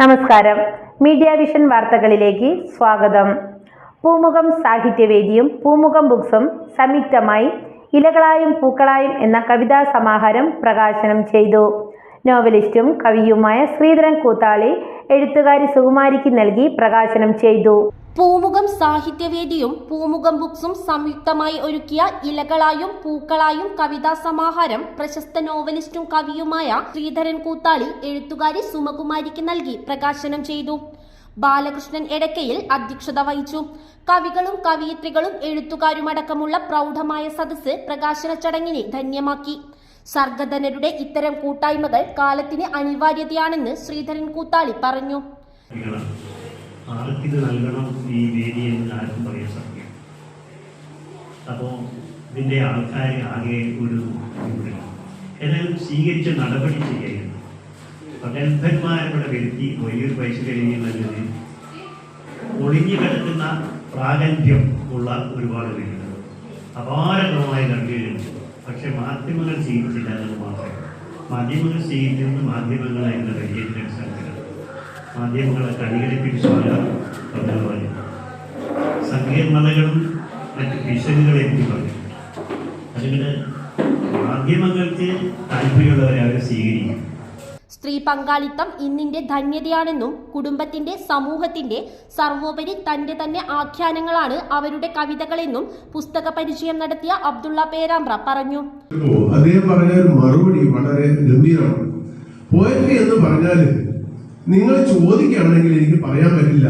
നമസ്കാരം. Media vision വാർത്തകളിലേക്ക് സ്വാഗതം. പൂമുഖം സാഹിത്യവേദിയും പൂമുഖം ബുക്സും സംയുക്തമായി ഇലകളായും പൂക്കളായും എന്ന കവിതാ സമാഹാരം പ്രകാശനം ചെയ്തു. നോവലിസ്റ്റും കവിയുമായ ശ്രീധരൻ കൂത്താളി എഴുത്തുകാരി സുകുമാരിക്ക് നൽകി പ്രകാശനം ചെയ്തു. പൂമുഖം സാഹിത്യവേദിയും പൂമുഖം ബുക്സും സംയുക്തമായി ഒരുക്കിയ ഇലകളായും പൂക്കളായും കവിതാ സമാഹാരം പ്രശസ്ത നോവലിസ്റ്റും കവിയുമായ ശ്രീധരൻ കൂത്താളി എഴുത്തുകാരി സുമകുമാരിക്ക് നൽകി പ്രകാശനം ചെയ്തു. ബാലകൃഷ്ണൻ എടക്കയിൽ അധ്യക്ഷത വഹിച്ചു. കവികളും കവിയത്രികളും എഴുത്തുകാരുമടക്കമുള്ള പ്രൗഢമായ സദസ്സ് പ്രകാശന ചടങ്ങിനെ ധന്യമാക്കി. സർഗധനരുടെ ഇത്തരം കൂട്ടായ്മകൾ കാലത്തിന് അനിവാര്യതയാണെന്ന് ശ്രീധരൻ കൂത്താളി പറഞ്ഞു. ആർക്കിത് നൽകണം ഈ വേദി എന്ന് ആർക്കും പറയാൻ സാധിക്കും അപ്പോൾ ഇതിന്റെ ആൾക്കാരെ ആകെ ഒരു എന്നാൽ സ്വീകരിച്ച നടപടി ചെയ്യുന്നു പ്രഗത്ഭന്മാരുടെ വ്യക്തി വലിയൊരു പൈസ കഴിഞ്ഞ് നല്ലത് ഒളിഞ്ഞു കിടക്കുന്ന പ്രാഗൽഭ്യം ഉള്ള ഒരുപാട് പേരുണ്ട് അപാരമായ കണ്ടുകഴിഞ്ഞു പക്ഷെ മാധ്യമങ്ങൾ സ്വീകരിച്ചില്ല എന്നത് മാത്രം മാധ്യമങ്ങൾ സ്വീകരിക്കുന്നത് മാധ്യമങ്ങളായിട്ടുള്ള വലിയ സംഘടന മാധ്യമങ്ങളെ കണികളിപ്പിച്ചുള്ള പറഞ്ഞതുപോലെ സങ്കീർണതകളും മറ്റ് ഭീഷണികളെയും പറഞ്ഞു അതുകൊണ്ട് മാധ്യമങ്ങൾക്ക് താല്പര്യമുള്ളവരെ അവരെ സ്വീകരിക്കും. സ്ത്രീ പങ്കാളിത്തം ഇന്നിന്റെ ധന്യതയാണെന്നും കുടുംബത്തിന്റെ സമൂഹത്തിന്റെ സർവോപരി തന്റെ തന്നെ ആഖ്യാനങ്ങളാണ് അവരുടെ കവിതകളെന്നും പുസ്തക പരിചയം നടത്തിയ അബ്ദുള്ള പേരാമ്പ്ര പറഞ്ഞു. അദ്ദേഹം പറഞ്ഞ ഒരു മറുപടി വളരെ ഗംഭീരമാണ്. പോയട്രി എന്ന് പറഞ്ഞാൽ നിങ്ങൾ ചോദിക്കുകയാണെങ്കിൽ എനിക്ക് പറയാൻ പറ്റില്ല.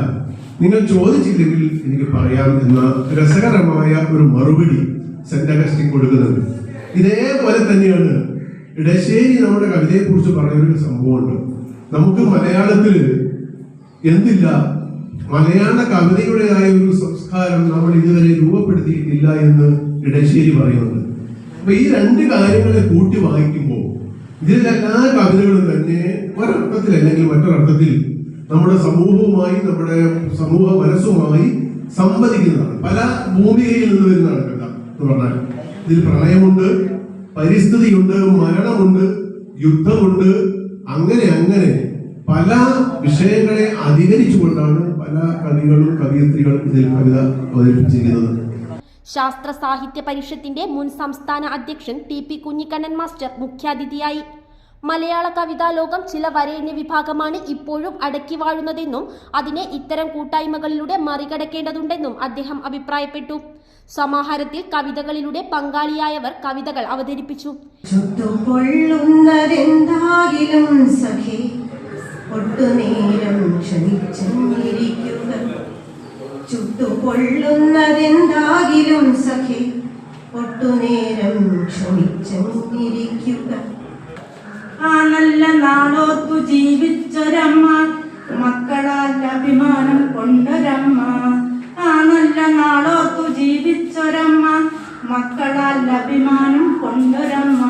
നിങ്ങൾ ചോദിച്ചില്ലെങ്കിൽ എനിക്ക് പറയാം എന്ന രസകരമായ ഒരു മറുപടി സെന്റ് അഗസ്റ്റിൻ കൊടുക്കുന്നുണ്ട്. ഇതേപോലെ തന്നെയാണ് ഇടശ്ശേരി നമ്മുടെ കവിതയെ കുറിച്ച് പറയുന്നൊരു സംഭവമുണ്ട്. നമുക്ക് മലയാളത്തിൽ എന്തില്ല? മലയാള കവിതയുടേതായ ഒരു സംസ്കാരം നമ്മൾ ഇതുവരെ രൂപപ്പെടുത്തിയിട്ടില്ല എന്ന് ഇടശ്ശേരി പറയുന്നുണ്ട്. അപ്പൊ ഈ രണ്ട് കാര്യങ്ങളെ കൂട്ടി വായിക്കുമ്പോൾ ഇതിലെ എല്ലാ തന്നെ ഒരർത്ഥത്തിൽ അല്ലെങ്കിൽ മറ്റൊരർത്ഥത്തിൽ നമ്മുടെ സമൂഹവുമായി നമ്മുടെ സമൂഹ മനസ്സുമായി സംവദിക്കുന്നതാണ്. പല ഭൂമികയിൽ നിന്ന് വരുന്നതാണ് കഥ എന്ന് പറഞ്ഞാൽ. ഇതിൽ പ്രണയമുണ്ട് പരിസ്ഥിതിയുണ്ട് മരണമുണ്ട് യുദ്ധമുണ്ട് അങ്ങനെ അങ്ങനെ പല വിഷയങ്ങളെ അധികരിച്ചുകൊണ്ടാണ് പല കവികളും കവിയത്രികളും ഇതിൽ കവിത അവതരിപ്പിച്ചിരിക്കുന്നത്. ശാസ്ത്ര സാഹിത്യ പരിഷത്തിന്റെ മുൻ സംസ്ഥാന അധ്യക്ഷൻ ടി പി കുഞ്ഞിക്കണ്ണൻ മാസ്റ്റർ മുഖ്യാതിഥിയായി. മലയാള കവിതാ ലോകം ചില വരേണ്യ വിഭാഗമാണ് ഇപ്പോഴും അടക്കി വാഴുന്നതെന്നും അതിനെ ഇത്തരം കൂട്ടായ്മകളിലൂടെ മറികടക്കേണ്ടതുണ്ടെന്നും അദ്ദേഹം അഭിപ്രായപ്പെട്ടു. സമാഹാരത്തിൽ കവിതകളിലൂടെ പങ്കാളിയായവർ കവിതകൾ അവതരിപ്പിച്ചു. ഒട്ടുനേരം ചുട്ടുപൊള്ളുന്നതെന്താകിലും സഖി ഒട്ടുനേരം ക്ഷമിച്ചിരിക്കുക ആ നല്ല നാളോത്തു ജീവിച്ചൊരമ്മ മക്കളാൽ അഭിമാനം കൊണ്ടൊരമ്മ. ആ നല്ല നാളോത്തു ജീവിച്ചൊരമ്മ മക്കളാൽ അഭിമാനം കൊണ്ടൊരമ്മ.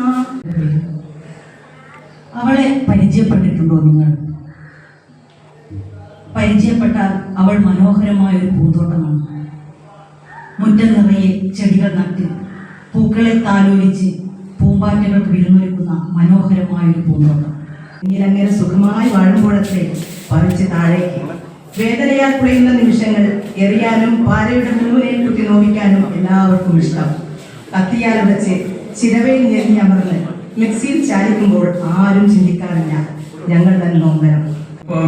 അവളെ പരിചയപ്പെട്ടിട്ടുണ്ടോ നിങ്ങൾ? പരിചയപ്പെട്ടാൽ അവൾ മനോഹരമായ ഒരു പൂന്തോട്ടമാണ്. മുറ്റം നിറയെ ചെടികൾ നട്ട് പൂക്കളെ താലോലിച്ച് പൂമ്പാറ്റകൾക്ക് വിരുന്നൊരുക്കുന്ന മനോഹരമായ ഒരു പൂന്തോട്ടം. ഇങ്ങനെ സുഖമായി വാഴുമ്പോഴത്തെ പറിച്ച് താഴേക്ക്. വേദനയാൽ കുറയുന്ന നിമിഷങ്ങൾ എറിയാനും പാരയുടെ മുഴുവനെ കുത്തി നോവിക്കാനും എല്ലാവർക്കും ഇഷ്ടം. കത്തിയാൽ വെച്ച് ചിരവയിൽ ഞെരിഞ്ഞമർന്ന് മിക്സിയിൽ ചാലിക്കുമ്പോൾ ആരും ചിന്തിക്കാറില്ല ഞങ്ങൾ തന്നെ നോമ്പരം.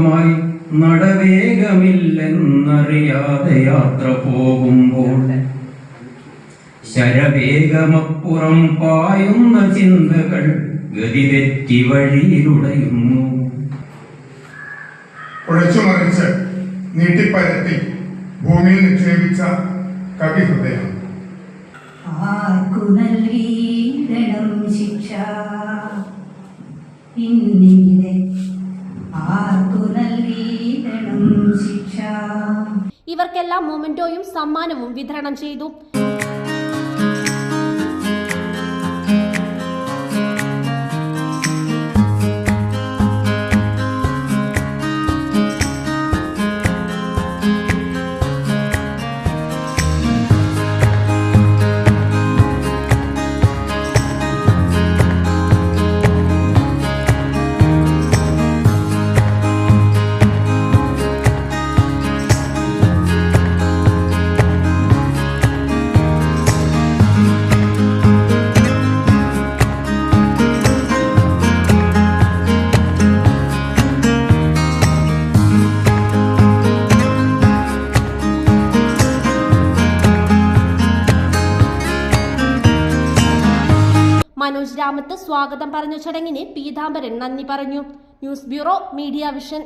മായി നടവേഗമില്ലെന്നറിയാതെ യാത്ര പോകുമ്പോൾ ശരവേഗമപ്പുറം പായുന്ന ചിന്തകൾ ഗതി തെറ്റി വഴിയിലുടയുന്നു ഉഴച്ചുമറിച്ച് നീട്ടിപ്പരത്തി ഭൂമിയിൽ നിക്ഷേപിച്ച ആർക്കു നൽകിയിടണം ശിക്ഷ? ശിക്ഷ ഇവർക്കെല്ലാം മൊമെന്റോയും സമ്മാനവും വിതരണം ചെയ്തു. മനോജ് രാമത്ത് സ്വാഗതം പറഞ്ഞ ചടങ്ങിന് പീതാംബരൻ നന്ദി പറഞ്ഞു. News bureau media vision.